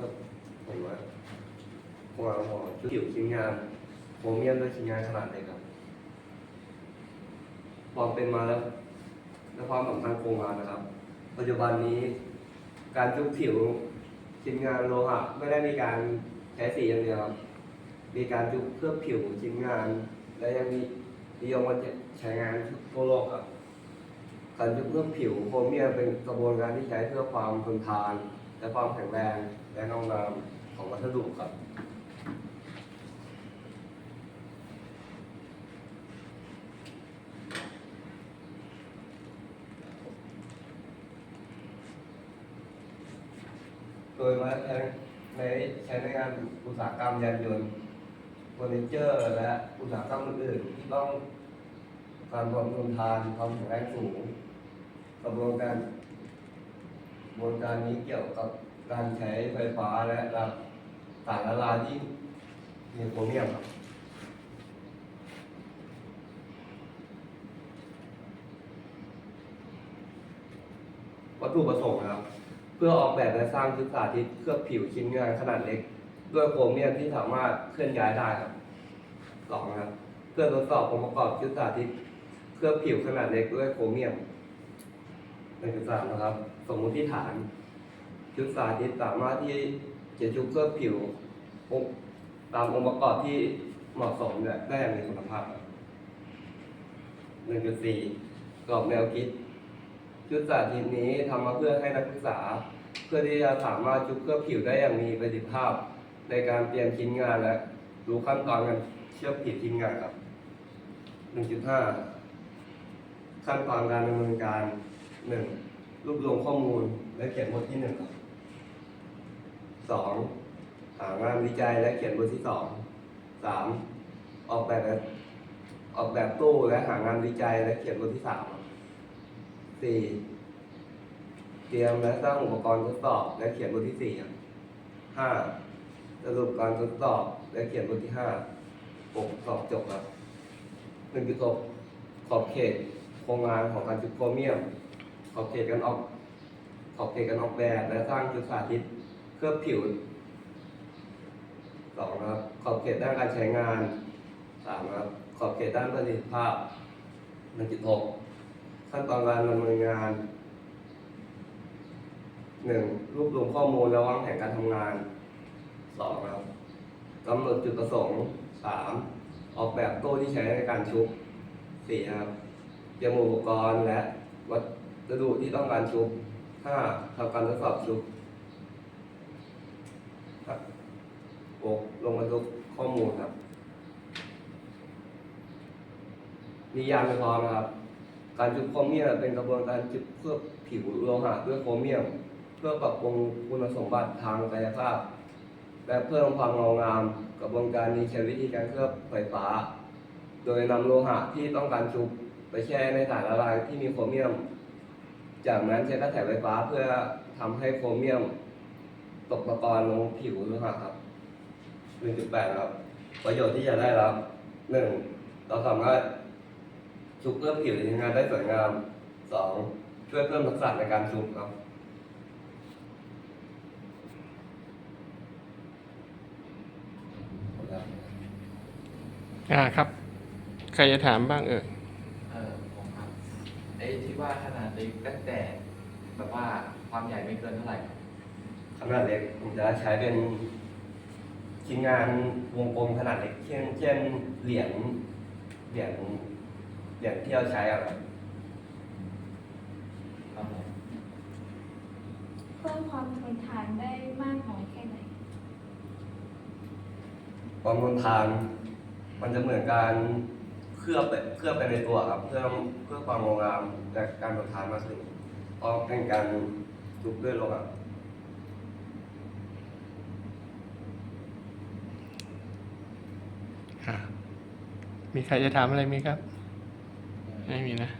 ครับผมว่าผมว่าหมอชุดผิวชิ้นงานโครเมียมด้วยชิ้นงานขนาดเล็กครับความเป็นมาแล้ว และความสำคัญโครงงานนะครับ ปัจจุบันนี้การชุบผิวชิ้นงานโลหะไม่ได้มีการใช้สีอย่างเดียวครับมีการชุบเคลือผิวชิ้นงาน และยังมีนิยมว่าใช้งานทั่วโลกครับการชุบเคลือผิวโครเมียมเป็นกระบวนการที่ใช้เพื่อความทนทาน และความแข็งแรงและงางามของวัสดุครับโดยมาใช้ในใช้ในงานอุตสาหกรรมยานยนต์เฟอร์นิเจอร์และอุตสาหกรรมอื่นๆที่ต้องการความทนทานความแข็งแรงสูงกระบวนการ บวนการนี้เกี่ยวกับการใช้ไฟฟ้าและรับสารละลายที่มีโครเมียมครับวัตถุประสงค์นะครับ เพื่อออกแบบและสร้างชุดสาธิตเคลือบผิวชิ้นงานขนาดเล็ก ด้วยโครเมียมที่สามารถเคลื่อนย้ายได้ครับสองนะครับ เพื่อทดสอบองค์ประกอบชุดสาธิตเคลือบผิวขนาดเล็กด้วยโครเมียม หนึ่งสามนะครับ สมมุติฐานชุดสาธิตสามารถที่จะชุบเคลือบผิวองตามองค์ประกอบที่เหมาะสมและได้อย่างมีคุณภาพหนึ่งจุดสี่กรอบแนวคิด ชุดสาธิตนี้ทำมาเพื่อให้นักศึกษา เพื่อที่จะสามารถชุบเคลือบผิวได้อย่างมีประสิทธิภาพ ในการเตรียมชิ้นงานและรู้ขั้นตอนการเชื่อมผิดชิ้นงานครับ1.5ขั้นตอนการดำเนินการ 1. รวบรวมข้อมูลและเขียนบทที่1ครับ 2. หางานวิจัยและเขียนบทที่2 3. ออกแบบออกแบบตู้และหางานวิจัยและเขียนบทที่3ครับสี่เตรียมและสร้างอุปกรณ์ทดสอบและเขียนบทที่สี่ห้าสรุปการทดสอบและเขียนบทที่ห้าหกสอบจบครับหนึ่งจุดหกขอบเขตโครงงานของการจุดโครเมียม ขอบเขตการออก ขอบเขตการออกแบบ และสร้างจุดสาธิตเคลือบผิวสองครับขอบเขตด้านการใช้งานสามครับขอบเขตด้านประสิทธิภาพหนึ่งจุดหกขั้นตอนการดำเนินงานหนึ่งรวบรวมข้อมูลและวางแผนการทำงานสองครับกำหนดจุดประสงค์สามออกแบบโต้ที่ใช้ในการชุบสี่ครับเตรียมอุปกรณ์และวั สดุที่ต้องการชุบห้าทำการทดสอบชุบหกลงบันทึกข้อมูลครับนิยามพร้อมนะครับ การจุบโครเมียมเป็นกระบวนการจุบเคลือบผิวโลหะด้วยโครเมียม เพื่อปรับปรุงคุณสมบัติทางกายภาพ และเพิ่มความเงางาม กระบวนการนี้ใช้วิธีการเคลือบไฟฟ้า โดยนำโลหะที่ต้องการชุบไปแช่ในสารละลายที่มีโครเมียม จากนั้นใช้กระแสไฟฟ้าเพื่อทำให้โครเมียม ตกตะกอนลงผิวโลหะครับ1.8ครับ ประโยชน์ที่จะได้รับ 1. เราสามารถชุบเพิ่มผิวในงานได้สวยงามสองช่วยเพิ่มทักษะในการชุบครับอ่าครับ ใครจะถามบ้างเอ่ย เออผมครับไอ้ที่ ว่าขนาดเล็กตั้งแต่แบบว่าความใหญ่ไม่เกินเท่าไหร่ครับขนาดเล็กผมจะใช้เป็นชิ้นงานวงกลมขนาดเล็กเช่นเช่นเหรียญเหรียญเหรียญที่เราใช้อะครับครับผมเพิ่มความทนทานได้มากน้อยแค่ไหน ความทนทาน มันจะเหมือนการเค ลือบไปเคลือบไปในตัวครับเพื่อเพื่อความงดงามและการทนทานมากขึ้นเพราะเป็นการทุบด้วยโลหะอ่ามีใครจะถามอะไรไหมครับ ไม่มีนะ